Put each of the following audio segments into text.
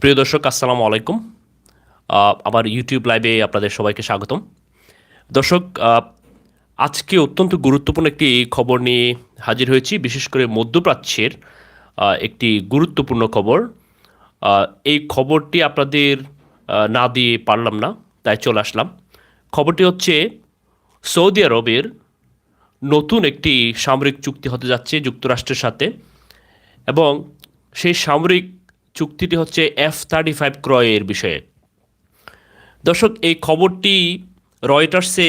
প্রিয় দর্শক, আসসালামু আলাইকুম। আমার ইউটিউব লাইভে আপনাদের সবাইকে স্বাগতম। দর্শক আজকে অত্যন্ত গুরুত্বপূর্ণ একটি খবর নিয়ে হাজির হয়েছি। বিশেষ করে মধ্যপ্রাচ্যের একটি গুরুত্বপূর্ণ খবর। এই খবরটি আপনাদের না দিয়ে পারলাম না, তাই চলে আসলাম। খবরটি হচ্ছে, সৌদি আরবের নতুন একটি সামরিক চুক্তি হতে যাচ্ছে যুক্তরাষ্ট্রের সাথে এবং সেই সামরিক চুক্তিটি হচ্ছে এফ থার্টি ফাইভ ক্রয়ের বিষয়ে। দর্শক, এই খবরটি রয়টার্সে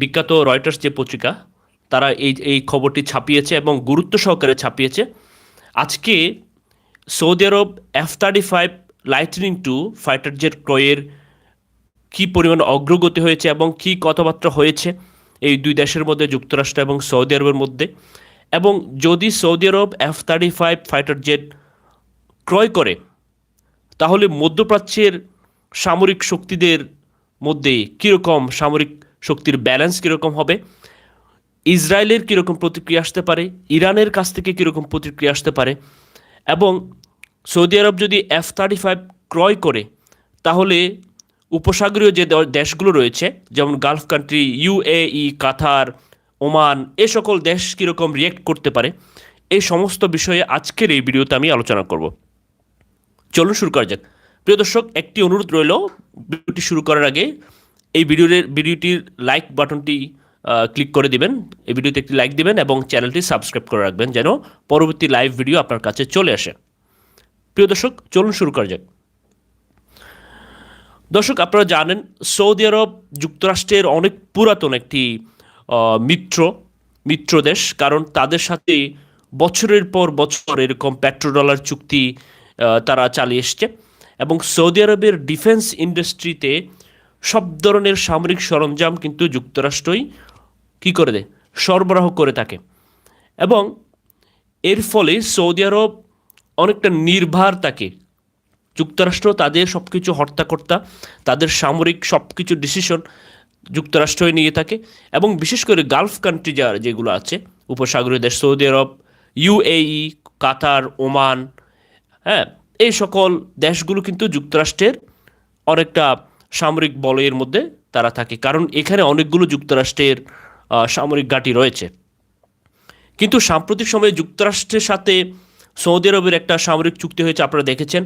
বিখ্যাত রয়টার্স যে পত্রিকা, তারা এই এই খবরটি ছাপিয়েছে এবং গুরুত্ব সহকারে ছাপিয়েছে। আজকে Saudi Arab F thirty five lightning two fighter jet ক্রয়ের কী পরিমাণ অগ্রগতি হয়েছে এবং কী কথাবার্তা হয়েছে এই দুই দেশের মধ্যে, যুক্তরাষ্ট্র এবং সৌদি আরবের মধ্যে? এবং যদি Saudi Arab F thirty five fighter jet ক্রয় করে, তাহলে মধ্যপ্রাচ্যের সামরিক শক্তিদের মধ্যে কীরকম সামরিক শক্তির ব্যালেন্স কীরকম হবে, ইসরায়েলের কীরকম প্রতিক্রিয়া আসতে পারে, ইরানের কাছ থেকে কীরকম প্রতিক্রিয়া আসতে পারে, এবং সৌদি আরব যদি এফ থার্টি ফাইভ ক্রয় করে, তাহলে উপসাগরীয় যে দেশগুলো রয়েছে, যেমন Gulf country UAE Qatar Oman এ সকল দেশ কীরকম রিয়েক্ট করতে পারে, এই সমস্ত বিষয়ে আজকের এই ভিডিওতে আমি আলোচনা করব। চলুন শুরু করা যাক। প্রিয় দর্শক, একটি অনুরোধ রইল, ভিডিওটি শুরু করার আগে এই ভিডিওর ভিডিওটির লাইক বাটনটি ক্লিক করে দিবেন। এই ভিডিওতে একটি লাইক দিবেন এবং চ্যানেলটি সাবস্ক্রাইব করে রাখবেন যেন পরবর্তী লাইভ ভিডিও আপনার কাছে চলে আসে। প্রিয় দর্শক, চলুন শুরু করা যাক। দর্শক, আপনারা জানেন, সৌদি আরব যুক্তরাষ্ট্রের অনেক পুরাতন একটি মিত্র মিত্র দেশ। কারণ তাদের সাথে বছরের পর বছর এরকম পেট্রোডলার চুক্তি তারা চালিয়ে এসছে। এবং সৌদি আরবের ডিফেন্স ইন্ডাস্ট্রিতে সব ধরনের সামরিক সরঞ্জাম কিন্তু যুক্তরাষ্ট্রই কী করে দেয়? সরবরাহ করে থাকে। এবং এর ফলে সৌদি আরব অনেকটা নির্ভার থাকে যুক্তরাষ্ট্র তাদের সব কিছু হর্তাকর্তা, তাদের সামরিক সব কিছু ডিসিশন যুক্তরাষ্ট্রই নিয়ে থাকে। এবং বিশেষ করে গালফ কান্ট্রি যা যেগুলো আছে, উপসাগরীয় দেশ Saudi Arab UAE Qatar Oman হ্যাঁ এই সকল দেশগুলো কিন্তু যুক্তরাষ্ট্রের অনেকটা সামরিক বলয়ের মধ্যে তারা থাকে, কারণ এখানে অনেকগুলো যুক্তরাষ্ট্রের সামরিক ঘাঁটি রয়েছে। কিন্তু সাম্প্রতিক সময়ে যুক্তরাষ্ট্রের সাথে সৌদি আরবের একটা সামরিক চুক্তি হয়েছে, আপনারা দেখেছেন।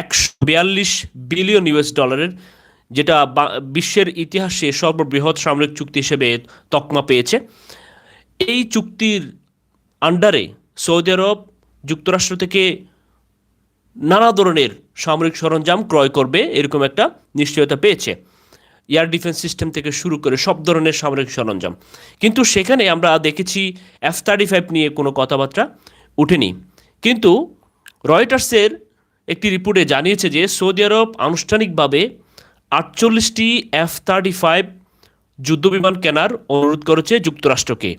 একশো বিয়াল্লিশ বিলিয়ন ইউএস ডলারের, যেটা বিশ্বের ইতিহাসে সর্ববৃহৎ সামরিক চুক্তি হিসেবে তকমা পেয়েছে। এই চুক্তির আন্ডারে সৌদি আরব যুক্তরাষ্ট্র থেকে নানা ধরনের সামরিক সরঞ্জাম ক্রয় করবে, এরকম একটা নিশ্চয়তা পেয়েছে। এয়ার ডিফেন্স সিস্টেম থেকে শুরু করে সব ধরনের সামরিক সরঞ্জাম। কিন্তু সেখানে আমরা দেখেছি এফ থার্টি ফাইভ নিয়ে কোনো কথাবার্তা উঠেনি। কিন্তু রয়টার্সের একটি রিপোর্টে জানিয়েছে যে সৌদি আরব আনুষ্ঠানিকভাবে আটচল্লিশটি এফ থার্টি ফাইভ যুদ্ধবিমান কেনার অনুরোধ করেছে যুক্তরাষ্ট্রকে।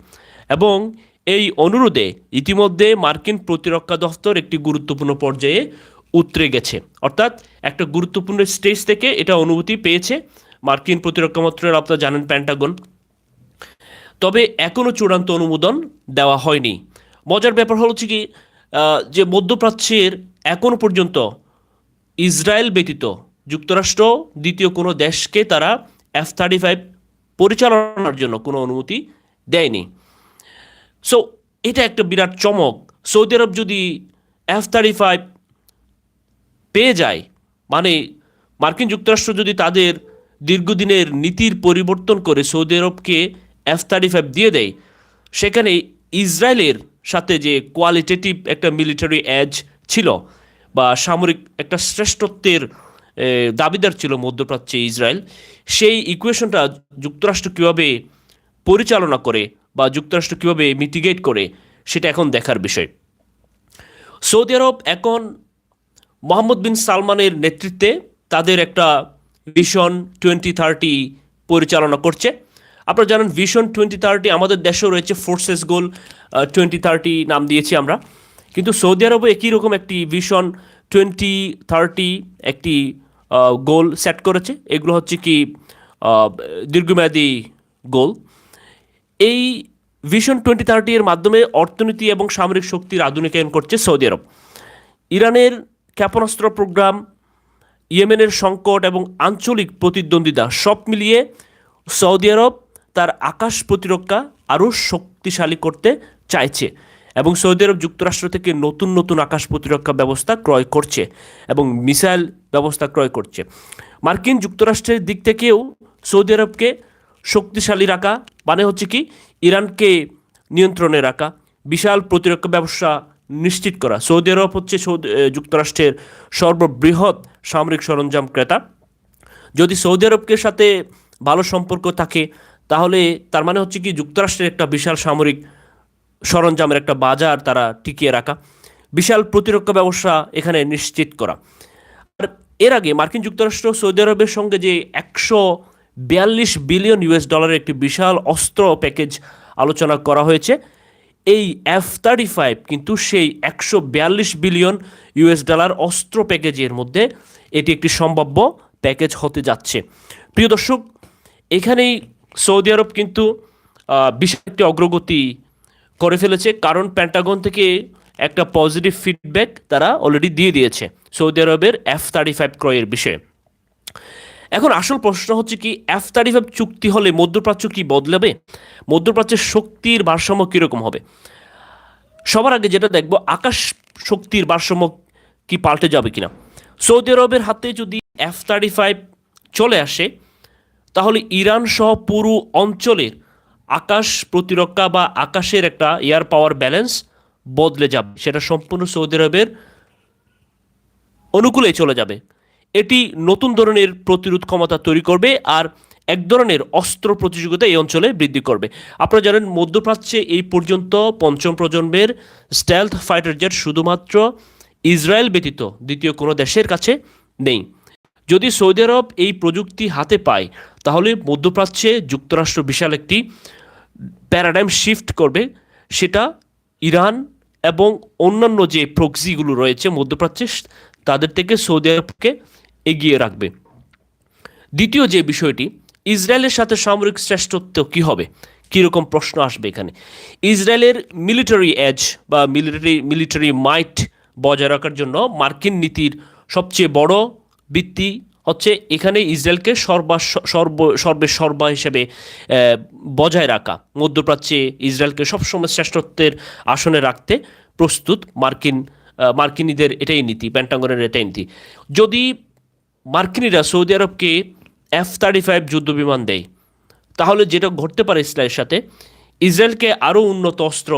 এবং এই অনুরোধে ইতিমধ্যে মার্কিন প্রতিরক্ষা দফতর একটি গুরুত্বপূর্ণ পর্যায়ে উতরে গেছে। অর্থাৎ একটা গুরুত্বপূর্ণ স্টেজ থেকে এটা অনুমতি পেয়েছে মার্কিন প্রতিরক্ষা মন্ত্রণালয় আপনারা জানেন প্যান্টাগন তবে এখনও চূড়ান্ত অনুমোদন দেওয়া হয়নি। মজার ব্যাপার হচ্ছে কি যে মধ্যপ্রাচ্যের এখনও পর্যন্ত ইসরায়েল ব্যতীত যুক্তরাষ্ট্র দ্বিতীয় কোনো দেশকে তারা এফ থার্টি ফাইভ পরিচালনার জন্য কোনো অনুমতি দেয়নি। সো এটা একটা বিরাট চমক। সৌদি আরব যদি এফ থার্টি ফাইভ পেয়ে যায়। মানে মার্কিন যুক্তরাষ্ট্র যদি তাদের দীর্ঘদিনের নীতির পরিবর্তন করে সৌদি আরবকে এফ থার্টি ফাইভ দিয়ে দেয়, সেখানে ইসরায়েলের সাথে যে কোয়ালিটেটিভ একটা মিলিটারি অ্যাজ ছিল বা সামরিক একটা শ্রেষ্ঠত্বের দাবিদার ছিল মধ্যপ্রাচ্যে ইসরায়েল, সেই ইকুয়েশনটা যুক্তরাষ্ট্র কীভাবে পরিচালনা করে বা যুক্তরাষ্ট্র কীভাবে মিটিগেট করে, সেটা এখন দেখার বিষয়। সৌদি আরব এখন মোহাম্মদ বিন সালমানের নেতৃত্বে তাদের একটা ভিশন টোয়েন্টি থার্টি পরিচালনা করছে। আপনারা জানেন ভিশন টোয়েন্টি থার্টি আমাদের দেশেও রয়েছে ফোর্সেস গোল টোয়েন্টি থার্টি নাম দিয়েছি আমরা। কিন্তু সৌদি আরবে একই রকম একটি ভিশন টোয়েন্টি থার্টি একটি গোল সেট করেছে। এগুলো হচ্ছে কি দীর্ঘমেয়াদী গোল এই ভিশন টোয়েন্টি থার্টি এর মাধ্যমে অর্থনীতি এবং সামরিক শক্তির আধুনিকায়ন করছে সৌদি আরব। ইরানের ক্ষেপণাস্ত্র প্রোগ্রাম, ইয়েমেনের সংকট এবং আঞ্চলিক প্রতিদ্বন্দ্বিতা সব মিলিয়ে সৌদি আরব তার আকাশ প্রতিরক্ষা আরও শক্তিশালী করতে চাইছে এবং সৌদি আরব যুক্তরাষ্ট্র থেকে নতুন নতুন আকাশ প্রতিরক্ষা ব্যবস্থা ক্রয় করছে এবং মিসাইল ব্যবস্থা ক্রয় করছে। মার্কিন যুক্তরাষ্ট্রের দিক থেকেও সৌদি আরবকে শক্তিশালী রাখা মানে হচ্ছে কি, ইরানকে নিয়ন্ত্রণে রাখা, বিশাল প্রতিরক্ষা ব্যবসা নিশ্চিত করা। সৌদি আরব হচ্ছে সৌদি যুক্তরাষ্ট্রের সর্ববৃহৎ সামরিক সরঞ্জাম ক্রেতা। যদি সৌদি আরবের সাথে ভালো সম্পর্ক থাকে, তাহলে তার মানে হচ্ছে কি, যুক্তরাষ্ট্রের একটা বিশাল সামরিক সরঞ্জামের একটা বাজার তারা টিকিয়ে রাখা। বিশাল প্রতিরক্ষা ব্যবসা এখানে নিশ্চিত করা। আর এর আগে মার্কিন যুক্তরাষ্ট্র সৌদি আরবের সঙ্গে যে একশো বিয়াল্লিশ বিলিয়ন ইউএস ডলারের একটি বিশাল অস্ত্র প্যাকেজ আলোচনা করা হয়েছে এই এফ থার্টি ফাইভ কিন্তু সেই একশো বিয়াল্লিশ বিলিয়ন ইউএস ডলার অস্ত্র প্যাকেজের মধ্যে এটি একটি সম্ভাব্য প্যাকেজ হতে যাচ্ছে। প্রিয় দর্শক, এখানেই সৌদি আরব কিন্তু বিশাল একটি অগ্রগতি করে ফেলেছে, কারণ প্যান্টাগন থেকে একটা পজিটিভ ফিডব্যাক তারা অলরেডি দিয়ে দিয়েছে সৌদি আরবের এফ থার্টি ফাইভ ক্রয়ের বিষয়ে। এখন আসল প্রশ্ন হচ্ছে কি এফ থার্টি ফাইভ চুক্তি হলে মধ্যপ্রাচ্য কি বদলাবে? মধ্যপ্রাচ্যের শক্তির ভারসাম্য কীরকম হবে? সবার আগে যেটা দেখব, আকাশ শক্তির ভারসাম্য কি পাল্টে যাবে কিনা? সৌদি আরবের হাতে যদি এফ থার্টি ফাইভ চলে আসে, তাহলে ইরান সহ পুরো অঞ্চলের আকাশ প্রতিরক্ষা বা আকাশের একটা এয়ার পাওয়ার ব্যালেন্স বদলে যাবে। সেটা সম্পূর্ণ সৌদি আরবের অনুকূলে চলে যাবে। এটি নতুন ধরনের প্রতিরোধ ক্ষমতা তৈরি করবে আর এক ধরনের অস্ত্র প্রতিযোগিতা এই অঞ্চলে বৃদ্ধি করবে। আপনারা জানেন, মধ্যপ্রাচ্যে এই পর্যন্ত পঞ্চম প্রজন্মের স্টেলথ ফাইটার জেট শুধুমাত্র ইসরায়েল ব্যতীত দ্বিতীয় কোনো দেশের কাছে নেই। যদি সৌদি আরব এই প্রযুক্তি হাতে পায়, তাহলে মধ্যপ্রাচ্যে যুক্তরাষ্ট্র বিশাল একটি প্যারাডাইম শিফট করবে। সেটা ইরান এবং অন্যান্য যে প্রক্সিগুলো রয়েছে মধ্যপ্রাচ্যে, তাদের থেকে সৌদি আরবকে এগিয়ে রাখবে। দ্বিতীয় যে বিষয়টি, ইসরায়েলের সাথে সামরিক শ্রেষ্ঠত্ব কি হবে? কীরকম প্রশ্ন আসবে এখানে? ইসরায়েলের মিলিটারি এজ বা মিলিটারি মিলিটারি মাইট বজায় রাখার জন্য মার্কিন নীতির সবচেয়ে বড় ভিত্তি হচ্ছে এখানে ইসরায়েলকে সর্বা, সর্ব সর্বে সর্বা হিসেবে বজায় রাখা। মধ্যপ্রাচ্যে ইসরায়েলকে সবসময় শ্রেষ্ঠত্বের আসনে রাখতে প্রস্তুত মার্কিন মার্কিনীদের এটাই নীতি, প্যান্টাগনের এটাই নীতি। যদি মার্কিনীরা সৌদি আরবকে এফ থার্টি ফাইভ যুদ্ধ বিমান দেয়। তাহলে যেটা ঘটতে পারে ইসরায়েলের সাথে, ইসরায়েলকে আরও উন্নত অস্ত্র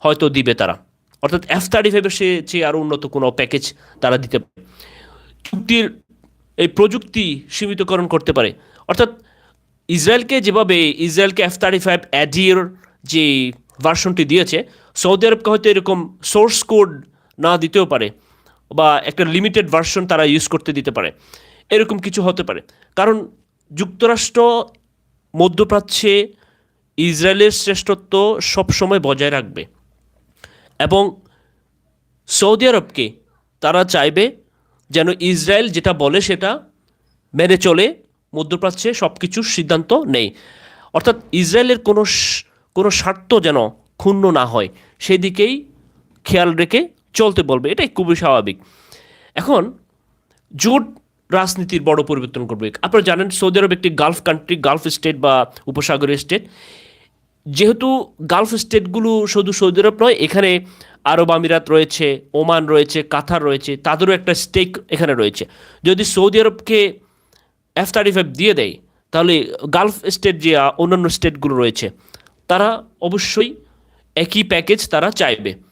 হয়তো দিবে তারা। অর্থাৎ এফ থার্টি ফাইভের সে চেয়ে আরও উন্নত কোনো প্যাকেজ তারা দিতে পারে। চুক্তির এই প্রযুক্তি সীমিতকরণ করতে পারে। অর্থাৎ ইসরায়েলকে যেভাবে ইসরায়েলকে এফ থার্টি ফাইভ অ্যাডির যে ভার্সনটি দিয়েছে, সৌদি আরবকে হয়তো এরকম সোর্স কোড না দিতেও পারে। বা একটা লিমিটেড ভার্সন তারা ইউজ করতে দিতে পারে। এরকম কিছু হতে পারে। কারণ যুক্তরাষ্ট্র, মধ্যপ্রাচ্যে ইসরায়েলের শ্রেষ্ঠত্ব সবসময় বজায় রাখবে এবং সৌদি আরবকে তারা চাইবে যেন ইসরায়েল যেটা বলে সেটা মেনে চলে, মধ্যপ্রাচ্যে সব কিছুর সিদ্ধান্ত নেই। অর্থাৎ ইসরায়েলের কোনো কোনো স্বার্থ যেন ক্ষুণ্ণ না হয়, সেদিকেই খেয়াল রেখে চলতে বলবে, এটাই খুবই স্বাভাবিক। এখন, জোট রাজনীতির বড় পরিবর্তন করবে। আপনারা জানেন, সৌদি আরব একটি গালফ কান্ট্রি গালফ স্টেট বা উপসাগরীয় স্টেট যেহেতু গালফ স্টেটগুলো শুধু সৌদি আরব নয়, এখানে আরব আমিরাত রয়েছে, ওমান রয়েছে, কাতার রয়েছে, তাদেরও একটা স্টেক এখানে রয়েছে। যদি সৌদি আরবকে এফ থার্টি ফাইভ দিয়ে দেয়, তাহলে গালফ স্টেট যে, অন্যান্য স্টেটগুলো রয়েছে, তারা অবশ্যই একই প্যাকেজ তারা চাইবে।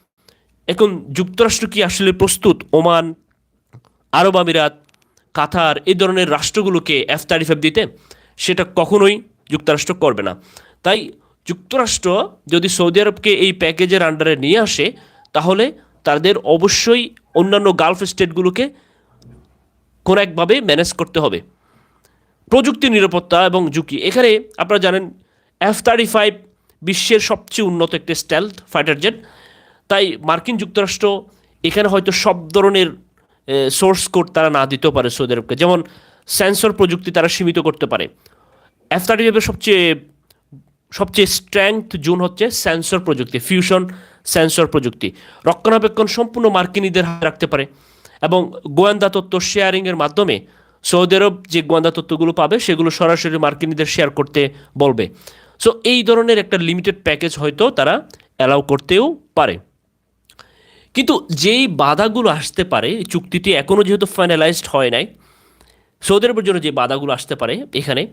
এখন যুক্তরাষ্ট্র কি আসলে প্রস্তুত? ওমান, আরব আমিরাত, কাতার, এই ধরনের রাষ্ট্রগুলোকে এফ ফাইভ দিতে? সেটা কখনোই যুক্তরাষ্ট্র করবে না। তাই যুক্তরাষ্ট্র যদি সৌদি আরবকে এই প্যাকেজের আন্ডারে নিয়ে আসে, তাহলে তাদের অবশ্যই অন্যান্য গালফ স্টেটগুলোকে কোনো একভাবে ম্যানেজ করতে হবে। প্রযুক্তি নিরাপত্তা এবং ঝুঁকি। এখানে আপনারা জানেন এফ থার্টি ফাইভ বিশ্বের সবচেয়ে উন্নত একটি স্টেলথ ফাইটার জেট। তাই মার্কিন যুক্তরাষ্ট্র এখানে হয়তো সব ধরনের সোর্স কোড তারা না দিতেও পারে সৌদি আরবকে। যেমন সেন্সর প্রযুক্তি তারা সীমিত করতে পারে। এফ থার্টি ফাইভের সবচেয়ে সবচেয়ে স্ট্রেংথ জোন হচ্ছে সেন্সর প্রযুক্তি ফিউশন সেন্সর প্রযুক্তি। রক্ষণাবেক্ষণ সম্পূর্ণ মার্কিনীদের হাতে রাখতে পারে এবং গোয়েন্দা তথ্য শেয়ারিংয়ের মাধ্যমে সৌদি আরব যে গোয়েন্দা তথ্যগুলো পাবে সেগুলো সরাসরি মার্কিনীদের শেয়ার করতে বলবে। সো এই ধরনের একটা লিমিটেড প্যাকেজ হয়তো তারা অ্যালাউ করতেও পারে। কিন্তু যেই বাধাগুলো আসতে পারে চুক্তিটি এখনও যেহেতু ফাইনালাইজড হয় নাই, সৌদি আরবের জন্য যে বাধাগুলো আসতে পারে এখানে,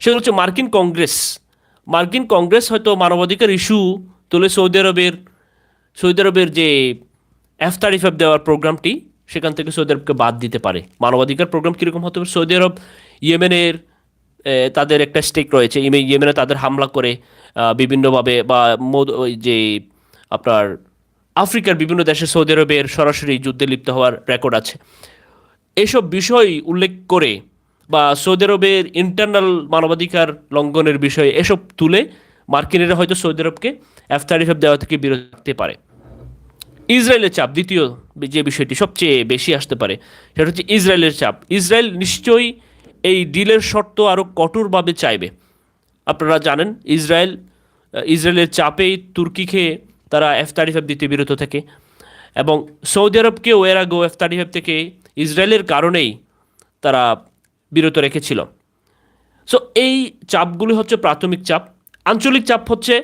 সেগুলো হচ্ছে মার্কিন কংগ্রেস। মার্কিন কংগ্রেস হয়তো মানবাধিকার ইস্যু তুলে সৌদি আরবের সৌদি আরবের যে এফ দেওয়ার প্রোগ্রামটি, সেখান থেকে সৌদি আরবকে বাদ দিতে পারে। মানবাধিকার প্রোগ্রাম কীরকম হতে পারে? সৌদি আরব, ইয়েমেনের তাদের একটা স্টেক রয়েছে ইয়েমেনে তাদের হামলা করে বিভিন্নভাবে বা যে আপনার আফ্রিকার বিভিন্ন দেশে সৌদি আরবের সরাসরি যুদ্ধে লিপ্ত হওয়ার রেকর্ড আছে। এসব বিষয় উল্লেখ করে বা সৌদি আরবের ইন্টারনাল মানবাধিকার লঙ্ঘনের বিষয়ে এসব তুলে মার্কিনেরা হয়তো সৌদি আরবকে এফ থার্টি দেওয়া থেকে বিরত রাখতে পারে। ইসরায়েলের চাপ দ্বিতীয় যে বিষয়টি সবচেয়ে বেশি আসতে পারে, সেটা হচ্ছে ইসরায়েলের চাপ। ইসরায়েল নিশ্চয়ই এই ডিলের শর্ত আরও কঠোরভাবে চাইবে। আপনারা জানেন, ইসরায়েল ইসরায়েলের চাপেই তুর্কিকে তারা এফ থার্টি ফাইভ দিতে বিরত থাকে। এবং সৌদি আরবকেও এর আগেও এফ থার্টি ফাইভ থেকে ইসরায়েলের কারণেই তারা বিরত রেখেছিল। সো এই চাপগুলি হচ্ছে প্রাথমিক চাপ। আঞ্চলিক চাপ হচ্ছে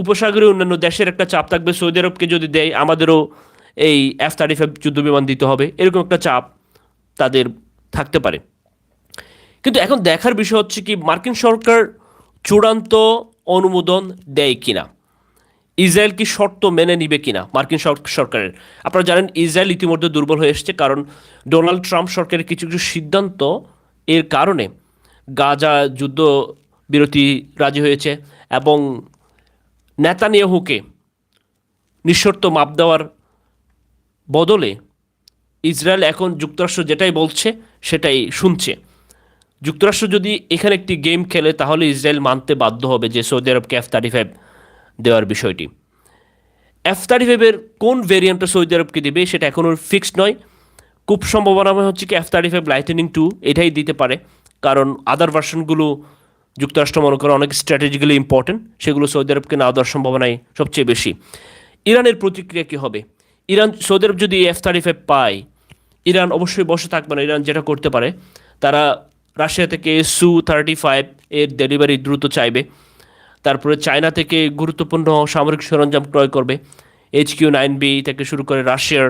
উপসাগরীয় অন্যান্য দেশের একটা চাপ থাকবে। সৌদি আরবকে যদি দেয়, আমাদেরও এই এফ থার্টি ফাইভ যুদ্ধ বিমান দিতে হবে। এরকম একটা চাপ তাদের থাকতে পারে। কিন্তু এখন দেখার বিষয় হচ্ছে কি, মার্কিন সরকার চূড়ান্ত অনুমোদন দেয় কিনা? ইসরায়েল কি শর্ত মেনে নিবে কিনা? মার্কিন সরকারের। আপনারা জানেন ইসরায়েল ইতিমধ্যে দুর্বল হয়ে এসেছে কারণ ডোনাল্ড ট্রাম্প সরকারের কিছু কিছু সিদ্ধান্ত এর কারণে গাজা যুদ্ধ বিরতি রাজি হয়েছে এবং নেতানিয়াহুকে নিঃশর্ত মাপ দেওয়ার বদলে ইসরায়েল এখন যুক্তরাষ্ট্র যেটাই বলছে সেটাই শুনছে। যুক্তরাষ্ট্র যদি এখানে একটি গেম খেলে তাহলে ইসরায়েল মানতে বাধ্য হবে যে সৌদি আরবকে এফ থার্টি ফাইভ দেওয়ার বিষয়টি। এফ থার্টি ফাইভের কোন ভেরিয়েন্টটা সৌদি আরবকে দেবে সেটা এখনও ফিক্সড নয়। খুব সম্ভাবনা হচ্ছে কি F thirty five lightning two এটাই দিতে পারে। কারণ আদার ভার্সনগুলো যুক্তরাষ্ট্র মনে করে অনেক স্ট্র্যাটেজিক্যালি ইম্পর্টেন্ট সেগুলো সৌদি আরবকে না দেওয়ার সম্ভাবনাই সবচেয়ে বেশি। ইরানের প্রতিক্রিয়া কী হবে? ইরান, সৌদি আরব যদি এফ থার্টি ফাইভ পায়, ইরান অবশ্যই বসে থাকবে না। ইরান যেটা করতে পারে, তারা রাশিয়া থেকে সু থার্টি ফাইভ এর ডেলিভারি দ্রুত চাইবে। তারপরে চায়না থেকে গুরুত্বপূর্ণ সামরিক সরঞ্জাম ক্রয় করবে। এইচ কিউ নাইন বি থেকে শুরু করে রাশিয়ার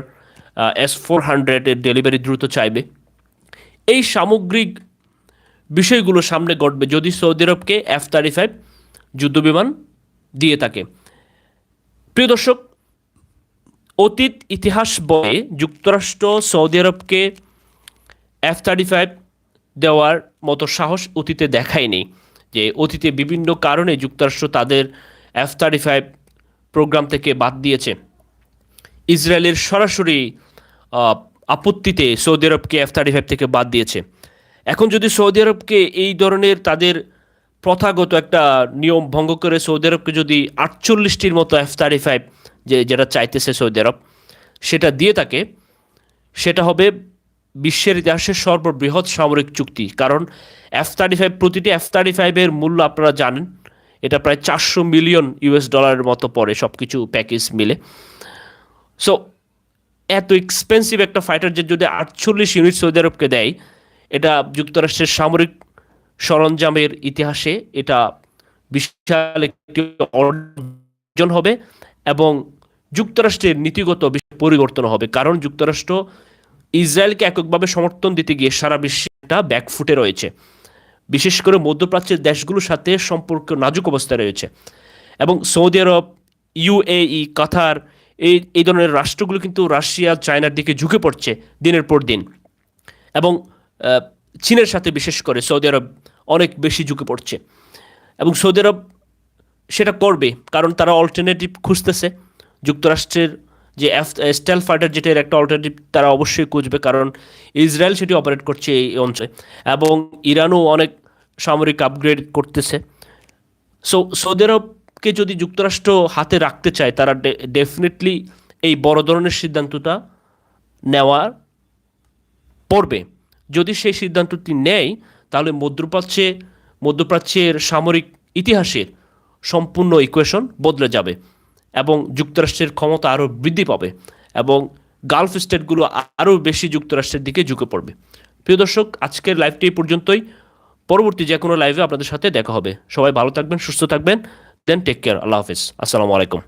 এস ফোর হান্ড্রেডের ডেলিভারি দ্রুত চাইবে। এই সামগ্রিক বিষয়গুলো সামনে ঘটবে যদি সৌদি আরবকে এফ থার্টি ফাইভ যুদ্ধবিমান দিয়ে থাকে। প্রিয় দর্শক, অতীত ইতিহাস বয়ে যুক্তরাষ্ট্র সৌদি আরবকে এফ থার্টি ফাইভ দেওয়ার মতো সাহস অতীতে দেখায়নি। যে অতীতে বিভিন্ন কারণে যুক্তরাষ্ট্র তাদের এফ থার্টি ফাইভ প্রোগ্রাম থেকে বাদ দিয়েছে। ইসরায়েলের সরাসরি আপত্তিতে সৌদি আরবকে এফ থার্টি ফাইভ থেকে বাদ দিয়েছে। এখন যদি সৌদি আরবকে এই ধরনের তাদের প্রথাগত একটা নিয়ম ভঙ্গ করে সৌদি আরবকে যদি আটচল্লিশটির মতো এফ থার্টি ফাইভ যে, যেটা চাইতেছে সৌদি আরব, সেটা দিয়ে থাকে, সেটা হবে বিশ্বের ইতিহাসের সর্ববৃহৎ সামরিক চুক্তি। কারণ এফ থার্টি ফাইভ প্রতিটি এফ থার্টি ফাইভের মূল্য আপনারা জানেন, এটা প্রায় চারশো মিলিয়ন ইউএস ডলারের মতো পড়ে সব কিছু প্যাকেজ মিলে। সো এত এক্সপেন্সিভ একটা ফাইটার জেট যদি আটচল্লিশ ইউনিট সৌদি আরবকে দেয়, এটা যুক্তরাষ্ট্রের সামরিক সরঞ্জামের ইতিহাসে এটা বিশাল একটি অর্জন হবে এবং যুক্তরাষ্ট্রের নীতিগত পরিবর্তন হবে। কারণ যুক্তরাষ্ট্র ইসরায়েলকে এককভাবে সমর্থন দিতে গিয়ে সারা বিশ্বে একটা ব্যাকফুটে রয়েছে। বিশেষ করে মধ্যপ্রাচ্যের দেশগুলোর সাথে সম্পর্ক নাজুক অবস্থায় রয়েছে এবং সৌদি আরব ইউএই কাতার, এই এই ধরনের রাষ্ট্রগুলো কিন্তু রাশিয়া, চায়নার দিকে ঝুঁকে পড়ছে দিনের পর দিন। এবং চীনের সাথে বিশেষ করে সৌদি আরব অনেক বেশি ঝুঁকে পড়ছে। এবং সৌদি আরব সেটা করবে কারণ তারা অল্টারনেটিভ খুঁজতেছে। যুক্তরাষ্ট্রের যে স্টেল ফাইটার যেটার একটা অল্টারনেটিভ তারা অবশ্যই খুঁজবে, কারণ ইসরায়েল সেটি অপারেট করছে এই অঞ্চলে এবং ইরানও অনেক সামরিক আপগ্রেড করতেছে। সো সৌদি আরবকে যদি যুক্তরাষ্ট্র হাতে রাখতে চায়, তারা ডেফিনেটলি এই বড় ধরনের সিদ্ধান্তটা নেওয়ার পড়বে। যদি সেই সিদ্ধান্তটি নেয়, তাহলে মধ্যপ্রাচ্যে, মধ্যপ্রাচ্যের সামরিক ইতিহাসের সম্পূর্ণ ইকুয়েশন বদলে যাবে। এবং যুক্তরাষ্ট্রের ক্ষমতা আরও বৃদ্ধি পাবে এবং গালফ স্টেটগুলো আরও বেশি যুক্তরাষ্ট্রের দিকে ঝুঁকে পড়বে। প্রিয় দর্শক, আজকের লাইভটি পর্যন্তই। পরবর্তী যে কোনো লাইভে আপনাদের সাথে দেখা হবে। সবাই ভালো থাকবেন, সুস্থ থাকবেন। দেন টেক কেয়ার, আল্লাহ হাফিজ। আসসালামু আলাইকুম।